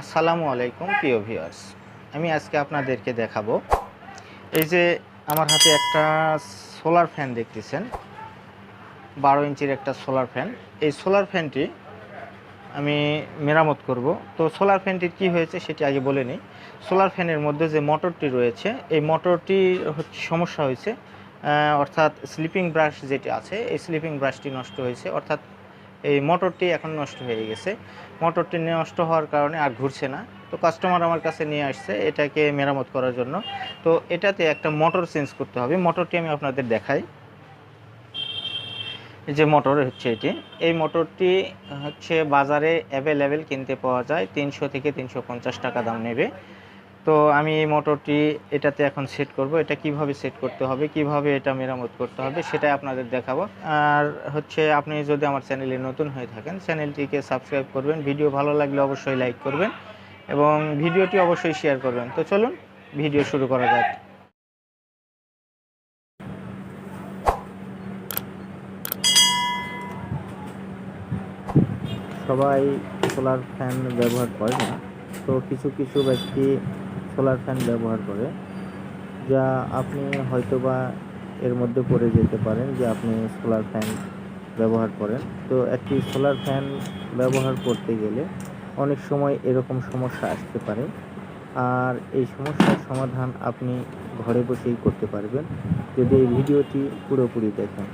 আসসালামু আলাইকুম, প্রিয় ভিউয়ার্স আমি আজকে আপনাদেরকে দেখাবো এই যে আমার হাতে একটা সোলার ফ্যান দেখতেছেন, বারো ইঞ্চির একটা সোলার ফ্যান এই সোলার ফ্যানটি আমি মেরামত করব। তো সোলার ফ্যানটির কি হয়েছে সেটি আগে বলে নিই। সোলার ফ্যানের মধ্যে যে মোটরটি রয়েছে, এই মোটরটি হচ্ছে সমস্যা হয়েছে অর্থাৎ স্লিপিং ব্রাশ যেটি আছে, এই স্লিপিং ব্রাশটি নষ্ট হয়েছে। অর্থাৎ এই মোটরটি এখন নষ্ট হয়ে গেছে। মোটরটি নষ্ট হওয়ার কারণে আর ঘুরছে না। তো কাস্টমার আমার কাছে নিয়ে আসছে এটাকে মেরামত করার জন্য। তো এটাতে একটা মোটর চেঞ্জ করতে হবে। মোটরটি আমি আপনাদের দেখাই। যে মোটর হচ্ছে এটি। এই মোটরটি হচ্ছে বাজারে অ্যাভেলেবেল কিনতে পাওয়া যায়। তিনশো থেকে তিনশো পঞ্চাশ টাকা দাম নেবে। তো আমি এই মোটরটি এটাতে এখন সেট করব। এটা কীভাবে সেট করতে হবে, কীভাবে এটা মেরামত করতে হবে, সেটাই আপনাদের দেখাবো। আর হচ্ছে আপনি যদি আমার চ্যানেলে নতুন হয়ে থাকেন চ্যানেলটিকে সাবস্ক্রাইব করবেন। ভিডিও ভালো লাগলে অবশ্যই লাইক করবেন এবং ভিডিওটি অবশ্যই শেয়ার করবেন। তো চলুন ভিডিও শুরু করা যাক। সবাই সোলার ফ্যান ব্যবহার করে না। তো কিছু কিছু ব্যক্তি সোলার ফ্যান ব্যবহার করে, যা আপনি হয়তোবা এর মধ্যে পড়ে যেতে পারেন যে আপনি সোলার ফ্যান ব্যবহার করেন। তো একটি সোলার ফ্যান ব্যবহার করতে গেলে অনেক সময় এরকম সমস্যা আসতে পারে। আর এই সমস্যার সমাধান আপনি ঘরে বসেই করতে পারবেন। যদি এই ভিডিওটি পুরোপুরি দেখেন।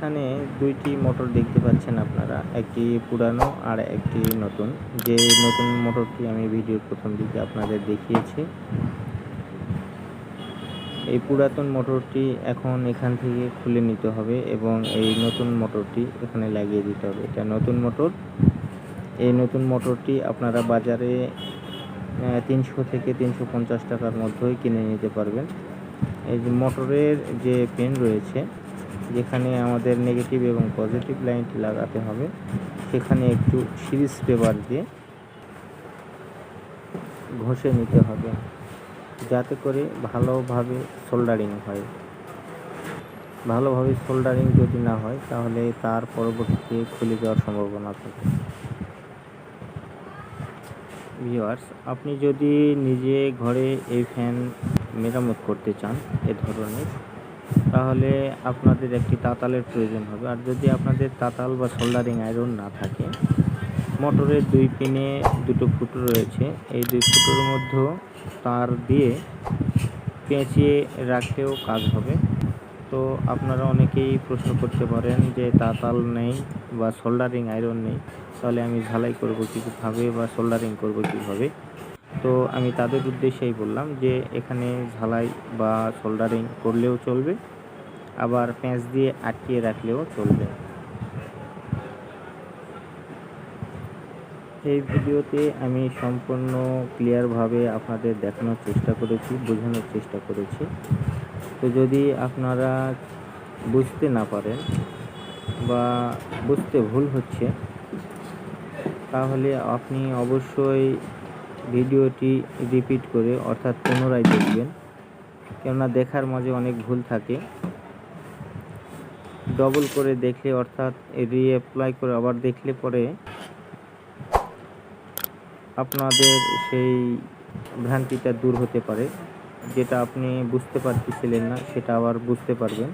এখানে দুইটি মোটর দেখতে পাচ্ছেন আপনারা, একটি পুরানো আর একটি নতুন। যে নতুন মোটরটি আমি ভিডিওর প্রথম দিকে আপনাদের দেখিয়েছি, এই পুরাতন মোটরটি এখন এখান থেকে খুলে নিতে হবে এবং এই নতুন মোটরটি এখানে লাগিয়ে দিতে হবে। এটা নতুন মোটর। এই নতুন মোটরটি আপনারা বাজারে তিনশো থেকে তিনশো পঞ্চাশ টাকার মধ্যেই কিনে নিতে পারবেন। এই যে মোটরের যে পেন রয়েছে যেখানে আমাদের নেগেটিভ এবং পজিটিভ লাইনটি লাগাতে হবে, সেখানে একটু সিরিজ পেপার দিয়ে ঘষে নিতে হবে, যাতে করে ভালোভাবে সোল্ডারিং হয়। ভালোভাবে সোল্ডারিং যদি না হয়, তাহলে তার পরবর্তীতে খুলে যাওয়ার সম্ভাবনা থাকে। ভিওয়ার্স আপনি যদি নিজে ঘরে এই ফ্যান মেরামত করতে চান, এ ধরনের তাহলে আপনাদের একটি তাতালের প্রয়োজন হবে। আর যদি আপনাদের তাতাল বা সোল্ডারিং আয়রন না থাকে, মোটরের দুই পিনে দুটো ফুটো রয়েছে। এই দুই ফুটোর মধ্যে তার দিয়ে পেঁচিয়ে রাখতেও কাজ হবে। তো আপনারা অনেকেই প্রশ্ন করতে পারেন যে, তাতাল নেই বা সোল্ডারিং আয়রন নেই, তাহলে আমি ঝালাই করব কীভাবে বা সোল্ডারিং করব কীভাবে? তো আমি তাদের উদ্দেশ্যেই বললাম যে এখানে ঝালাই বা সোল্ডারিং করলেও চলবে, আবার প্যাঁচ দিয়ে আটকিয়ে রাখলেও চলবে। এই ভিডিওতে আমি সম্পূর্ণ ক্লিয়ারভাবে আপনাদের দেখানোর চেষ্টা করেছি, বোঝানোর চেষ্টা করেছি। তো যদি আপনারা বুঝতে না পারেন বা বুঝতে ভুল হচ্ছে, তাহলে আপনি অবশ্যই ভিডিওটি রিপিট করে অর্থাৎ পুনরায় দেখবেন। কেননা দেখার মাঝে অনেক ভুল থাকে। ডবল করে দেখলে অর্থাৎ রিঅ্যাপ্লাই করে আবার দেখলে পরে আপনাদের সেই ভ্রান্তিটা দূর হতে পারে। যেটা আপনি বুঝতে পারতেছিলেন না, সেটা আবার বুঝতে পারবেন।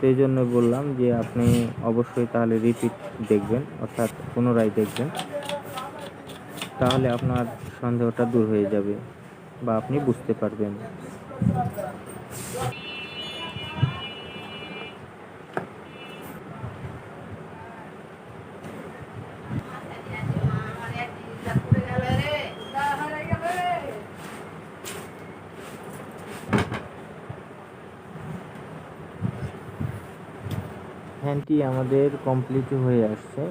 সেই জন্য বললাম যে আপনি অবশ্যই তাহলে রিপিট দেখবেন, অর্থাৎ পুনরায় দেখবেন। তাহলে আপনার সন্দেহটা দূর হয়ে যাবে বা আপনি বুঝতে পারবেন। ফ্যানটি আমাদের কমপ্লিট হয়ে আসছে।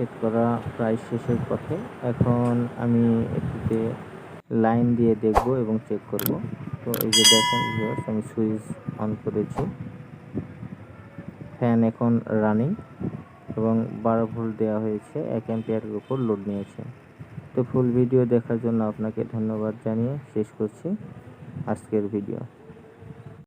সেট করা প্রায় শেষের পথে। এখন আমি এটিতে লাইন দিয়ে দেখব এবং চেক করব। তো এই যে দেখেন আমি সুইচ অন করেছি। ফ্যান এখন রানিং এবং বারো ভোল্ট দেওয়া হয়েছে, এক অ্যাম্পিয়ারের উপর লোড নিয়েছে। তো ফুল ভিডিও দেখার জন্য আপনাকে ধন্যবাদ জানিয়ে শেষ করছি আজকের ভিডিও